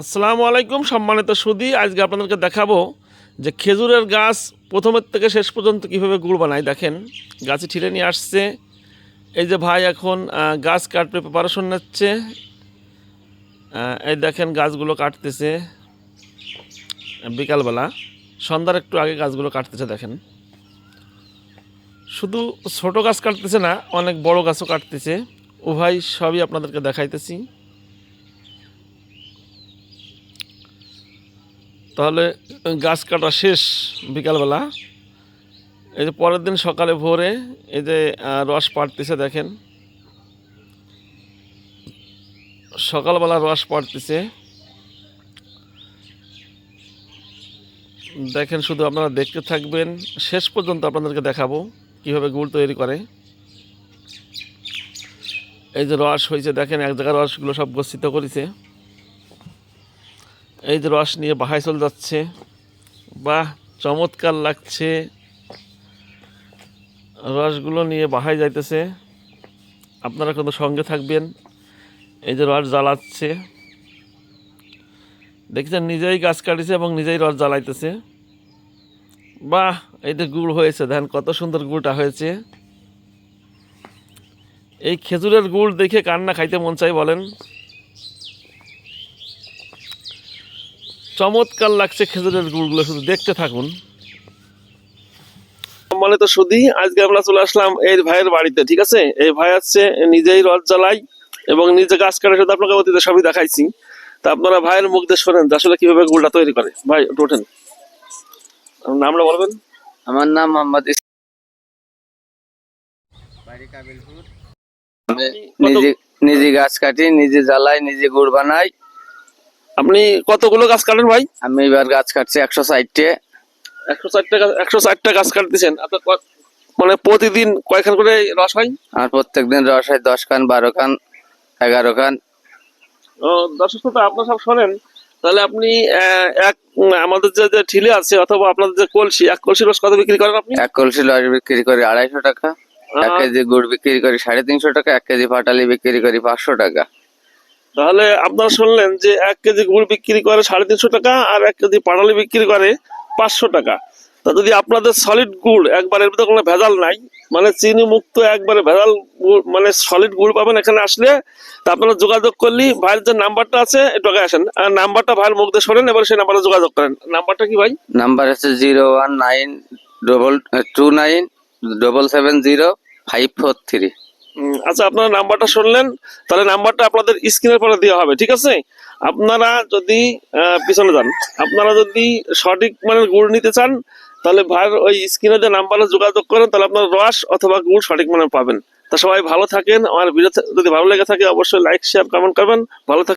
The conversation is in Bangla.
আসসালামু আলাইকুম, সম্মানিত সুদি। আজকে আপনাদেরকে দেখাবো যে খেজুরের গাছ প্রথমের থেকে শেষ পর্যন্ত কীভাবে গুড় বানায়। দেখেন, গাছে ঠিলে নিয়ে আসছে। এই যে ভাই এখন গাছ কাটবে প্রিপারেশন নিচ্ছে। এই দেখেন, গাছগুলো কাটতেছে। বিকালবেলা, সন্ধ্যার একটু আগে গাছগুলো কাটতেছে, দেখেন। শুধু ছোট গাছ কাটতেছে না, অনেক বড় গাছও কাটতেছে। উভয় সবই আপনাদেরকে দেখাইতেছি। তাহলে গাছ কাটা শেষ বিকালবেলা। এই যে পরের দিন সকালে ভোরে এই যে রস পাড়তেছে দেখেন। সকালবেলা রস পাড়তেছে। দেখেন, শুধু আপনারা দেখতে থাকবেন। শেষ পর্যন্ত আপনাদেরকে দেখাবো কীভাবে গুড় তৈরি করে। এই যে রস হয়েছে, দেখেন, এক জায়গায় রসগুলো সব গচ্ছিত করেছে। এই যে রস নিয়ে বাহায় চলে যাচ্ছে। বাহ, চমৎকার লাগছে। রসগুলো নিয়ে বাহায় যাইতেছে। আপনারা কিন্তু সঙ্গে থাকবেন। এই যে রস জ্বালাচ্ছে। দেখছেন, নিজেই গাছ কাটিছে এবং নিজেই রস জ্বালাইতেছে। বাহ, এই যে গুড় হয়েছে, দেখেন কত সুন্দর গুড়টা হয়েছে। এই খেজুরের গুড় দেখে কান্না খাইতে মন চাই বলেন। চমৎকার লাগছে খেজুরের গুড়গুলো শুধু দেখতে থাকুন। সম্মানিত সুদী আজকে আমরা চলে আসলাম এই ভাইয়ের বাড়িতে ঠিক আছে? এই ভাই আছে নিজেই রথ জ্বালাই এবং নিজে গাছ কাটে শুধু আপনাকে অতীতে সবই দেখাইছি। তা আপনারা ভাইয়ের মুখ দিয়ে শোনেন আসলে কীভাবে গুড়টা তৈরি করে। ভাই একটু ওঠেন। নামটা বলবেন? আমার নাম মোহাম্মদ নিজে নিজে গাছ কাটি নিজে জ্বালাই নিজে গুড় বানাই। আপনি কতগুলো গাছ কাটেন ভাই? আমি এবার গাছ কাটছি একশো ষাটটে। একশো ষাটটা গাছ একশো ষাটটা গাছ কাটতেছেন। আপনার মানে প্রতিদিন কয়খান করে রস হয়? আর প্রত্যেক দিন রস হয় দশ খান বারো খান এগারো খান। ও, দর্শক আপনারা সব শোনেন। তাহলে আপনি এক আমাদের যে যে ঠিলে আছে অথবা আপনাদের যে কলসি এক কলসি রস কত বিক্রি করেন আপনি? এক কলসি রস বিক্রি করি আড়াইশো টাকা এক কেজি গুড় বিক্রি করি সাড়ে তিনশো টাকা এক কেজি পাটালি বিক্রি করি পাঁচশো টাকা। তাহলে আপনারা শুনলেন যে এক কেজি গুড় বিক্রি করে সাড়ে তিনশো টাকা আর এক কেজি পাটালি বিক্রি করে পাঁচশো টাকা। তা যদি আপনাদের সলিড গুড় একবার এর ভিতরে কোনো ভেজাল নাই মানে চিনি মুক্ত একবারে ভেজাল মানে সলিড গুড় পাবেন এখানে আসলে, তা আপনারা যোগাযোগ করলে, ভাইয়ের যে নাম্বারটা আছে, একটু আগে আসেন। আর নাম্বারটা ভাইয়ের মুখ দিয়ে শোনেন, এবার সেই নাম্বারে যোগাযোগ করেন। নাম্বারটা কি ভাই? নাম্বার আছে zero one nine double two nine double seven zero five four three. আচ্ছা আপনারা নাম্বারটা শুনলেন, তাহলে নাম্বারটা আপনাদের স্ক্রিনের পরে দেওয়া হবে, ঠিক আছে? আপনারা যদি পিছনে যান, আপনারা যদি সঠিক মানের গুড় নিতে চান, তাহলে ভাইয়ের ওই স্ক্রিনে যে নাম্বারে যোগাযোগ করেন, তাহলে আপনার রস অথবা গুড় সঠিক মানে পাবেন। তা সবাই ভালো থাকেন, আমার ভিডিও যদি ভালো লেগে থাকে, অবশ্যই লাইক শেয়ার কমেন্ট করবেন। ভালো থাকেন